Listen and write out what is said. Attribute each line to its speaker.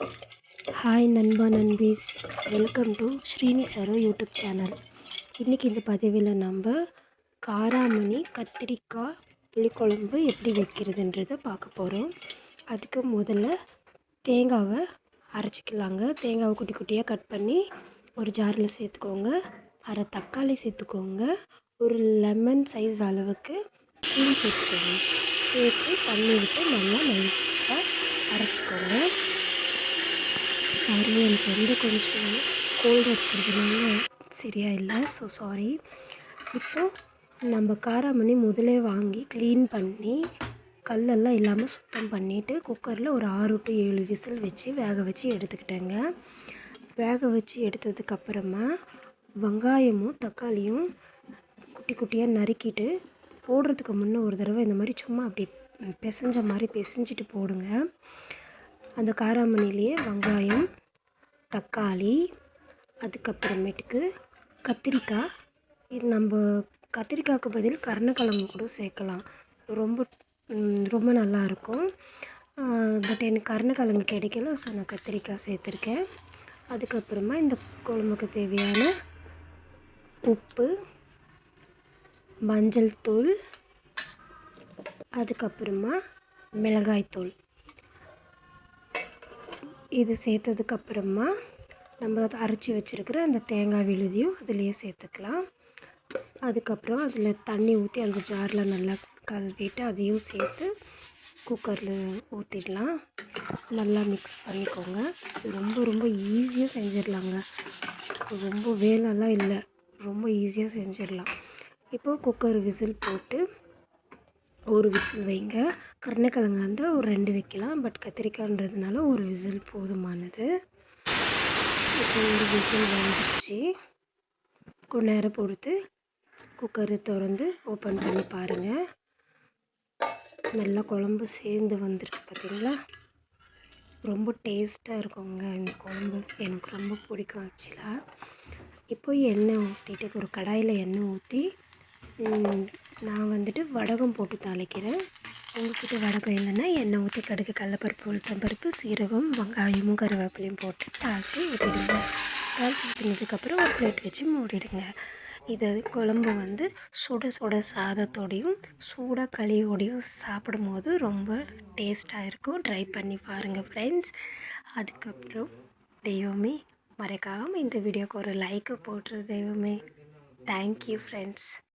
Speaker 1: Hi நண்பா நண்பீஸ் welcome to Srini Saro YouTube channel இன்றைக்கி இந்த பதிவில் நம்ம காராமணி கத்திரிக்காய் புளிக்குழம்பு எப்படி வைக்கிறதுன்றதை பார்க்க போகிறோம் அதுக்கு முதல்ல தேங்காவை அரைச்சிக்கலாங்க. தேங்காவை குட்டி குட்டியாக கட் பண்ணி ஒரு ஜாரில் சேர்த்துக்கோங்க. அரை தக்காளி சேர்த்துக்கோங்க. ஒரு லெமன் சைஸ் அளவுக்கு புளி சேர்த்துக்கோங்க. சேர்த்து தண்ணி விட்டு நல்லா நைஸாக அரைச்சிக்கோங்க. சாரி எனக்கு வந்து கொஞ்சம் கோல்டு இருக்கிறதுனால சரியாக இல்லை ஸோ சாரி இப்போது நம்ம காராமணி முதலே வாங்கி க்ளீன் பண்ணி கல்லெல்லாம் இல்லாமல் சுத்தம் பண்ணிவிட்டு குக்கரில் ஒரு ஆறு டு ஏழு விசில் வச்சு வேக வச்சு எடுத்துக்கிட்டேங்க. வேக வச்சு எடுத்ததுக்கப்புறமா வெங்காயமும் தக்காளியும் குட்டி குட்டியாக நறுக்கிட்டு போடுறதுக்கு முன்னே ஒரு தடவை இந்த மாதிரி சும்மா அப்படி பிசைஞ்ச மாதிரி பிசைஞ்சிட்டு போடுங்க. அந்த காராமணிலேயே வெங்காயம் தக்காளி அதுக்கப்புறமேட்டுக்கு கத்திரிக்காய். இது நம்ம கத்திரிக்காய்க்கு பதில் கருணக்கிழங்கு கூட சேர்க்கலாம். ரொம்ப ரொம்ப நல்லாயிருக்கும். பட் எனக்கு கருணக்கிழங்கு கிடைக்கல ஸோ நான் கத்திரிக்காய் சேர்த்துருக்கேன். அதுக்கப்புறமா இந்த குழம்புக்கு தேவையான உப்பு மஞ்சள் தூள் அதுக்கப்புறமா மிளகாய்த்தூள். இது சேர்த்ததுக்கப்புறமா நம்ம அரைச்சி வச்சுருக்கிற அந்த தேங்காய் விழுதியும் அதுலேயே சேர்த்துக்கலாம். அதுக்கப்புறம் அதில் தண்ணி ஊற்றி அந்த ஜாரில் நல்லா கழுவிட்டு அதையும் சேர்த்து குக்கரில் ஊற்றிடலாம் நல்லா மிக்ஸ் பண்ணிக்கோங்க. இது ரொம்ப ரொம்ப ஈஸியாக செஞ்சிடலாங்க. ரொம்ப வேலைலாம் இல்லை. ரொம்ப ஈஸியாக செஞ்சிடலாம். இப்போது குக்கர் விசில் போட்டு ஒரு விசில் வைங்க. கருணக்கிழங்கு வந்து ஒரு ரெண்டு வைக்கலாம். பட் கத்திரிக்காய்ன்றதுனால ஒரு விசில் போதுமானது. இப்போ ஒரு விசில் வந்துடுச்சு கொஞ்ச நேரம் பொறுத்து குக்கரை திறந்து ஓப்பன் பண்ணி பாருங்கள் நல்லா குழம்பு சேர்ந்து வந்திருக்கு பார்த்தீங்களா ரொம்ப டேஸ்ட்டாக இருக்குங்க இந்த குழம்பு. எனக்கு ரொம்ப பிடிக்கும் ஆக்சுவலாக இப்போ எண்ணெய் ஊற்றிட்டு ஒரு கடாயில் எண்ணெய் ஊற்றி நான் வந்துட்டு வடகம் போட்டு தாளிக்கிறேன். உங்கள்கிட்ட வடகம் இல்லைன்னா எண்ணெய் ஊற்றி கடுகு கடலப்பருப்பு உளுத்தம்பருப்பு சீரகம் வெங்காயமும் கருவேப்பிலையும் போட்டு தாளித்து ஊற்றிடுங்க தாளித்து ஊற்றினதுக்கப்புறம் ஒரு பிளேட் வச்சு மூடிடுங்க. இது குழம்பு வந்து சுட சுட சாதத்தோடையும் சூடாக களியோடையும் சாப்பிடும்போது ரொம்ப டேஸ்ட்டாக இருக்கும். ட்ரை பண்ணி பாருங்கள் ஃப்ரெண்ட்ஸ் அதுக்கப்புறம் தெய்வமே மறக்காமல் இந்த வீடியோக்கு ஒரு லைக்கை போட்டுரு தெய்வமே. Thank you friends